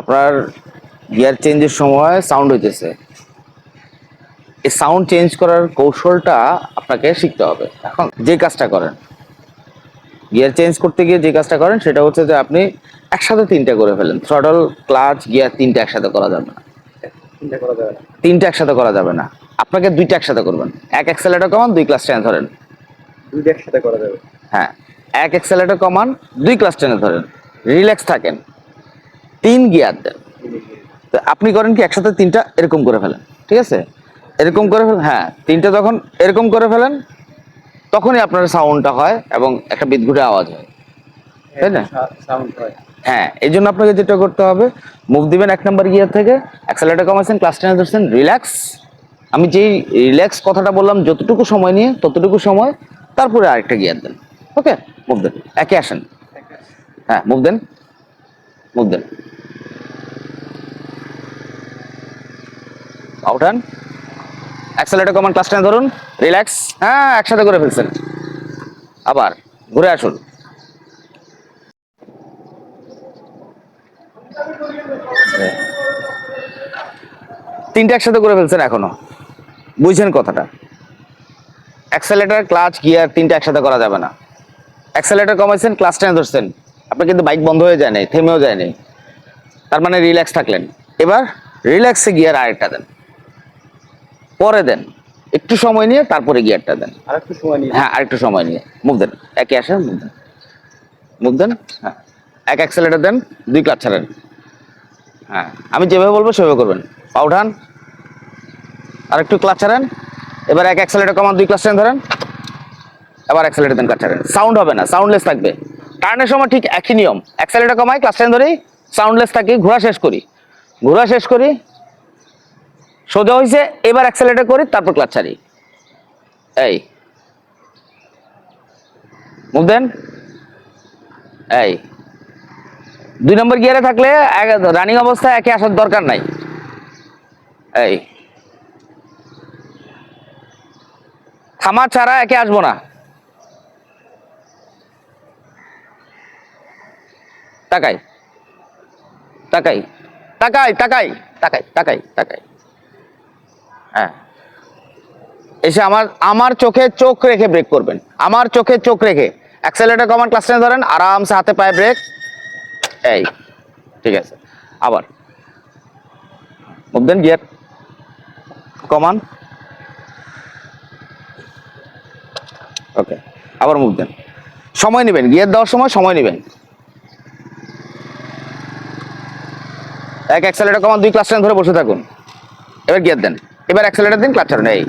আপনার গিয়ার চেঞ্জের সময় সাউন্ড হইতেছে। এই সাউন্ড চেঞ্জ করার কৌশলটা আপনাকে শিখতে হবে। এখন যে কাজটা করেন গিয়ার চেঞ্জ করতে গিয়ে যে কাজটা করেন সেটা হচ্ছে যে আপনি একসাথে তিনটা করে ফেলেন। থ্রটল ক্লাচ গিয়ার তিনটা একসাথে করা যাবে না। তিনটা একসাথে করা যাবে না। আপনাকে দুইটা একসাথে করবেন। এক অ্যাক্সেলেটার কমান দুই ক্লাস টেনে ধরেন। দুইটা একসাথে করা যাবে। হ্যাঁ এক অ্যাক্সেলেটার কমান দুই ক্লাস টেনে ধরেন। রিল্যাক্স থাকেন। তিন গিয়ার দেন। তো আপনি করেন কি একসাথে তিনটা এরকম করে ফেলেন ঠিক আছে? এরকম করে ফেলেন হ্যাঁ তিনটা যখন এরকম করে ফেলেন তখনই আপনার সাউন্ডটা হয় এবং একটা বিদ্যুটের আওয়াজ হয়। তাই না? হ্যাঁ। এই জন্য আপনাকে যেটা করতে হবে মুভ দিবেন এক নাম্বার গিয়ার থেকে অ্যাক্সেলেটার কমাচ্ছেন ক্লাস টেনে ধরছেন রিল্যাক্স আমি যেই রিল্যাক্স কথাটা বললাম যতটুকু সময় নিয়ে ততটুকু সময় তারপরে আরেকটা গিয়ার দেন। ওকে মুভ দেন একে আসেন। হ্যাঁ মুভ দেন। মুভ দেন। আউটান অ্যাক্সেলেটার কমান ক্লাস টেনে ধরুন। রিল্যাক্স হ্যাঁ একসাথে করে ফেলছেন। আবার ঘুরে আসুন। তিনটা একসাথে করে ফেলছেন এখনও। বুঝছেন কথাটা। অ্যাক্সেলেটার ক্লাচ গিয়ার তিনটা একসাথে করা যাবে না। অ্যাক্সেলেটার কমাইছেন ক্লাস টেনে ধরছেন। আপনার কিন্তু বাইক বন্ধ হয়ে যায় নাই থেমেও যায় নাই। তার মানে রিল্যাক্স থাকলেন। এবার রিল্যাক্সে গিয়ার আরেকটা দেন। পরে দেন। একটু সময় নিয়ে তারপরে গিয়ারটা দেন। আর একটু সময় নিয়ে। হ্যাঁ আরেকটু সময় নিয়ে। মুখ দেন। একে আসে মুখ দেন। মুখ দেন হ্যাঁ। এক অ্যাক্সেলেটার দেন দুই ক্লাচ ছাড়েন। হ্যাঁ আমি যেভাবে বলব সেভাবে করবেন। পা উঠান। আর একটু ক্লাচ ছাড়েন। এবার এক অ্যাক্সেলেটার কমান দুই ক্লাচ ধরেন। এবার অ্যাক্সেলেটার দেন ক্লাচ ছাড়েন। সাউন্ড হবে না সাউন্ডলেস থাকবে। টার্নের সময় ঠিক একই নিয়ম। অ্যাক্সেলেটার কমাই ক্লাস টেন ধরি সাউন্ডলেস থাকি, ঘোরা শেষ করি। ঘোরা শেষ করি, সোজা হয়েছে এবার অ্যাক্সেলেটার করি, তারপর ক্লাচ ছাড়ি। এই। মুখ দেন এই। দুই নম্বর গিয়ারে থাকলে রানিং অবস্থায় একে আসার দরকার নাই। এই। থামা ছাড়া একে আসব না। তাকাই। তাকাই। তাকাই তাকাই। তাকাই তাকাই তাকাই। হ্যাঁ। এসে আমার আমার চোখে চোখ রেখে ব্রেক করবেন। আমার চোখে চোখ রেখে। অ্যাক্সেলেটার কমান ক্লাস টেনে ধরেন আরামসে হাতে পায়ে ব্রেক এই ঠিক আছে। আবার। মুভ দেন গিয়ার কমান ওকে আবার মুভ দেন। সময় নেবেন। গিয়ার দেওয়ার সময় সময় নেবেন। এক অ্যাক্সেলেটার কমান, দুই ক্লাস ট্রেন ধরে বসে থাকুন। এবার গিয়ার দেন। এবার অ্যাক্সেলেটার দিন ক্লাস ছাড়ুন, এই।